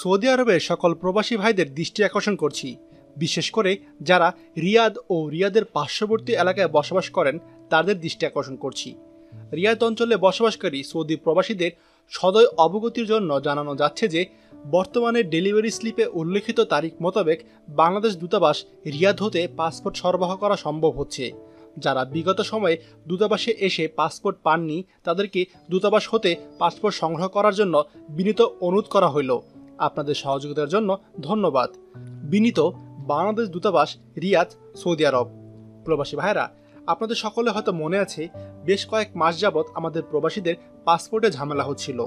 Saudi আরবের সকল প্রবাসী ভাইদের দৃষ্টি আকর্ষণ করছি। বিশেষ করে যারা রিয়াদ ও রিয়াদের পার্শ্ববর্তী এলাকায় বসবাস করেন, তাদের দৃষ্টি আকর্ষণ করছি। রিয়াদ অঞ্চলে বসবাসকারী সৌদি প্রবাসীদের সদয় অবগতির জন্য জানানো যাচ্ছে যে, বর্তমানে ডেলিভারি স্লিপে উল্লেখিত তারিখ মোতাবেক বাংলাদেশ দূতাবাস রিয়াদ হতে পাসপোর্ট সরবরাহ করা সম্ভব হচ্ছে। যারা বিগত সময়ে দূতাবাসে এসে পাসপোর্ট পাননি, তাদেরকে দূতাবাস হতে পাসপোর্ট সংগ্রহ করার জন্য বিনীত অনুরোধ করা হইল। আপনাদের সহযোগিতার জন্য ধন্যবাদ। বিনীত বাংলাদেশ দূতাবাস রিয়াদ সৌদি আরব। প্রবাসী ভাইরা আপনাদের সকলে হয়তো মনে আছে, বেশ কয়েক মাস যাবৎ আমাদের প্রবাসীদের পাসপোর্টে ঝামেলা হচ্ছিল।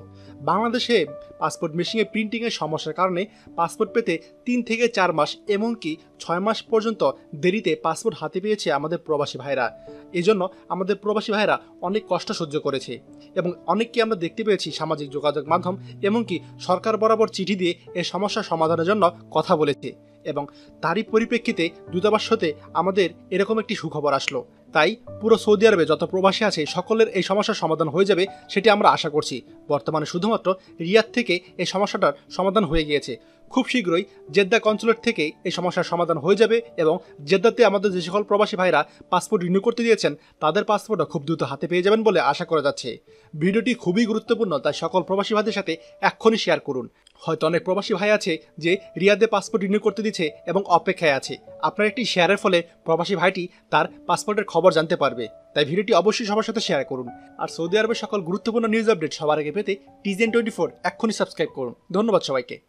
বাংলাদেশে পাসপোর্ট মেশিনে প্রিন্টিংয়ের সমস্যার কারণে পাসপোর্ট পেতে তিন থেকে চার মাস এমনকি ছয় মাস পর্যন্ত দেরিতে পাসপোর্ট হাতে পেয়েছে আমাদের প্রবাসী ভাইরা। এজন্য আমাদের প্রবাসী ভাইরা অনেক কষ্ট সহ্য করেছে এবং অনেককে আমরা দেখতে পেয়েছি সামাজিক যোগাযোগ মাধ্যম এমনকি সরকার বরাবর চিঠি দিয়ে এ সমস্যার সমাধানের জন্য কথা বলেছে এবং তারই পরিপ্রেক্ষিতে দূতাবাস হতে আমাদের এরকম একটি সুখবর আসলো। তাই পুরো সৌদি আরবে যত প্রবাসী আছে, সকলের এই সমস্যার সমাধান হয়ে যাবে সেটি আমরা আশা করছি। বর্তমানে শুধুমাত্র রিয়াদ থেকে এই সমস্যাটার সমাধান হয়ে গিয়েছে। খুব শীঘ্রই জেদ্দা কনসুলেট থেকে এই সমস্যার সমাধান হয়ে যাবে এবং জেদ্দাতে আমাদের যে সকল প্রবাসী ভাইরা পাসপোর্ট রিনিউ করতে দিয়েছেন, তাদের পাসপোর্টও খুব দ্রুত হাতে পেয়ে যাবেন বলে আশা করা যাচ্ছে। ভিডিওটি খুবই গুরুত্বপূর্ণ, তাই সকল প্রবাসী ভাইদের সাথে এক্ষুনি শেয়ার করুন। হয়তো অনেক প্রবাসী ভাই আছে যে রিয়াদে পাসপোর্ট রিনিউ করতে দিচ্ছে এবং অপেক্ষায় আছে। আপনার একটি শেয়ারের ফলে প্রবাসী ভাইটি তার পাসপোর্টের খবর জানতে পারবে। তাই ভিডিওটি অবশ্যই সবার সাথে শেয়ার করুন। আর সৌদি আরবের সকল গুরুত্বপূর্ণ নিউজ আপডেট সবার আগে পেতে টিজেন টোয়েন্টি ফোর এক্ষুনি সাবস্ক্রাইব করুন। ধন্যবাদ সবাইকে।